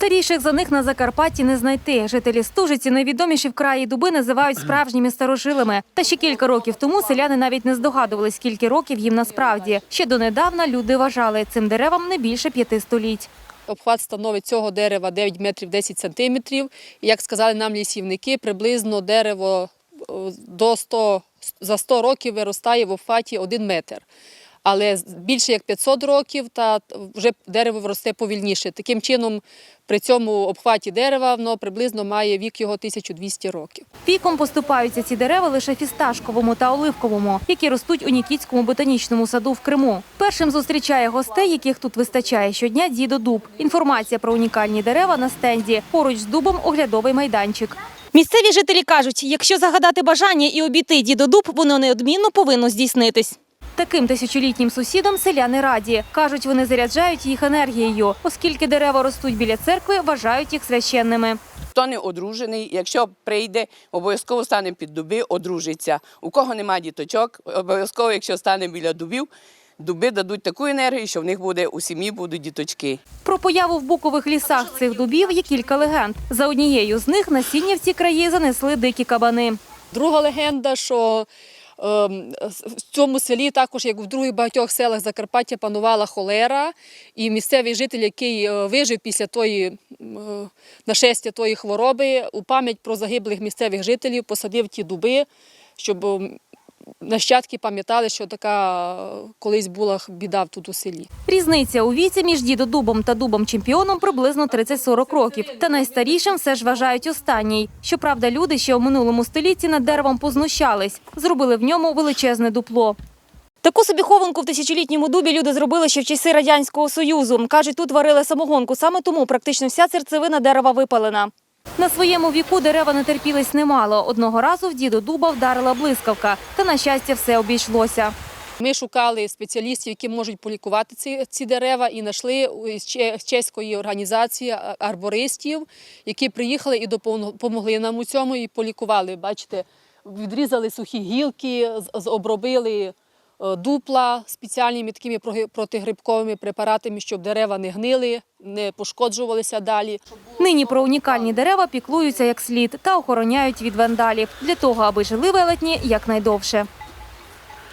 Старіших за них на Закарпатті не знайти. Жителі Стужиці найвідоміші в краї дуби називають справжніми старожилами. Та ще кілька років тому селяни навіть не здогадували, скільки років їм насправді. Ще донедавна люди вважали цим деревам не більше п'яти століть. Обхват становить цього дерева 9 метрів 10 сантиметрів. Як сказали нам лісівники, приблизно дерево е, до 100, за 100 років виростає в обхваті 1 метр. Але більше як 500 років, та вже дерево росте повільніше. Таким чином, при цьому обхваті дерева воно приблизно має вік його 1200 років. Віком поступаються ці дерева лише фісташковому та оливковому, які ростуть у Нікітському ботанічному саду в Криму. Першим зустрічає гостей, яких тут вистачає щодня дідо Дуб. Інформація про унікальні дерева на стенді. Поруч з дубом оглядовий майданчик. Місцеві жителі кажуть, якщо загадати бажання і обійти дідо Дуб, воно неодмінно повинно здійснитись. Таким тисячолітнім сусідам селяни раді. Кажуть, вони заряджають їх енергією, оскільки дерева ростуть біля церкви, вважають їх священними. Хто не одружений, якщо прийде, обов'язково стане під дуби, одружиться. У кого нема діточок, обов'язково, якщо стане біля дубів, дуби дадуть таку енергію, що в них буде у сім'ї будуть діточки. Про появу в букових лісах цих дубів є кілька легенд. За однією з них насіння в ці краї занесли дикі кабани. Друга легенда, що в цьому селі, також як в других багатьох селах Закарпаття, панувала холера, і місцевий житель, який е, вижив після тої е, нашестя тої хвороби, у пам'ять про загиблих місцевих жителів посадив ті дуби, щоб ем, нащадки пам'ятали, що така колись була біда тут у селі. Різниця у віці між дідодубом та дубом-чемпіоном приблизно 30-40 років. Та найстарішим все ж вважають останній. Щоправда, люди ще у минулому столітті над деревом познущались, зробили в ньому величезне дупло. Таку собі хованку в тисячолітньому дубі люди зробили ще в часи радянського союзу. кажуть, тут варили самогонку. Саме тому практично вся серцевина дерева випалена. На своєму віку дерева не терпілись немало. Одного разу в діду дуба вдарила блискавка, та на щастя все обійшлося. Ми шукали спеціалістів, які можуть полікувати ці, ці дерева, і знайшли з чеської організації арбористів, які приїхали і допомогли- нам у цьому і полікували. Бачите, відрізали сухі гілки, з- обробили дупла спеціальними такими протигрибковими препаратами, щоб дерева не гнили, не пошкоджувалися далі. Нині про унікальні дерева піклуються як слід та охороняють від вандалів для того, аби жили велетні якнайдовше.